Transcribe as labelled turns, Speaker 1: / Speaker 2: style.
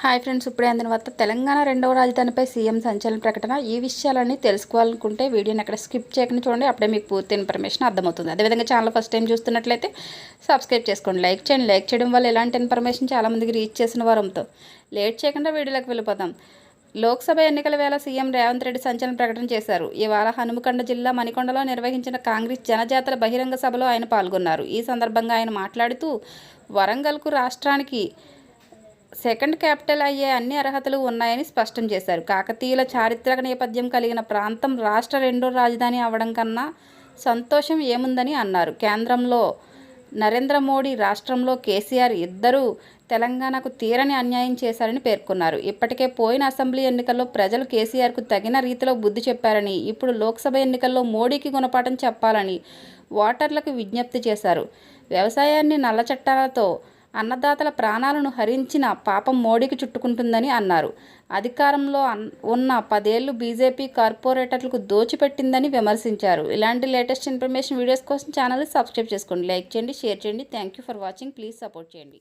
Speaker 1: Hi friends ఇప్పుడే అందిన వార్త. తెలంగాణ రెండవ రాజధానిపై సీఎం సంచలన ప్రకటన. ఈ విషయాలన్నీ తెలుసుకోవాలనుకుంటే వీడియోని అక్కడ స్కిప్ చేయకుండా చూడండి. అప్పుడే మీకు పూర్తి ఇన్ఫర్మేషన్ అర్థమవుతుంది. అదేవిధంగా ఛానల్ ఫస్ట్ టైం చూస్తున్నట్లయితే సబ్స్క్రైబ్ చేసుకోండి. లైక్ చేయండి. లైక్ చేయడం వల్ల ఎలాంటి ఇన్ఫర్మేషన్ చాలామందికి రీచ్ చేసిన వారంతో. లేట్ చేయకుండా వీడియోలోకి వెళ్ళిపోదాం. లోక్సభ ఎన్నికల వేళ సీఎం రేవంత్ రెడ్డి సంచలన ప్రకటన చేశారు. ఇవాళ హనుమకొండ జిల్లా మణికొండలో నిర్వహించిన కాంగ్రెస్ జనజాతర బహిరంగ సభలో ఆయన పాల్గొన్నారు. ఈ సందర్భంగా ఆయన మాట్లాడుతూ వరంగల్కు రాష్ట్రానికి సెకండ్ క్యాపిటల్ అయ్యే అన్ని అర్హతలు ఉన్నాయని స్పష్టం చేశారు. కాకతీయుల చారిత్రక నేపథ్యం కలిగిన ప్రాంతం రాష్ట్ర రెండో రాజధాని అవ్వడం కన్నా సంతోషం ఏముందని అన్నారు. కేంద్రంలో నరేంద్ర మోడీ రాష్ట్రంలో కేసీఆర్ ఇద్దరూ తెలంగాణకు తీరని అన్యాయం చేశారని పేర్కొన్నారు. ఇప్పటికే పోయిన అసెంబ్లీ ఎన్నికల్లో ప్రజలు కేసీఆర్కు తగిన రీతిలో బుద్ధి చెప్పారని ఇప్పుడు లోక్సభ ఎన్నికల్లో మోడీకి గుణపాఠం చెప్పాలని ఓటర్లకు విజ్ఞప్తి చేశారు. వ్యవసాయాన్ని నల్ల చట్టాలతో అన్నదాతల ప్రాణాలను హరించిన పాపం మోడీకి చుట్టుకుంటుందని అన్నారు. అధికారంలో ఉన్న పదేళ్ళు బీజేపీ కార్పొరేటర్లకు దోచిపెట్టిందని విమర్శించారు. ఇలాంటి లేటెస్ట్ ఇన్ఫర్మేషన్ వీడియోస్ కోసం ఛానల్ సబ్స్క్రైబ్ చేసుకోండి లైక్ చేయండి షేర్ చేయండి. Thank you for watching. Please support చేయండి.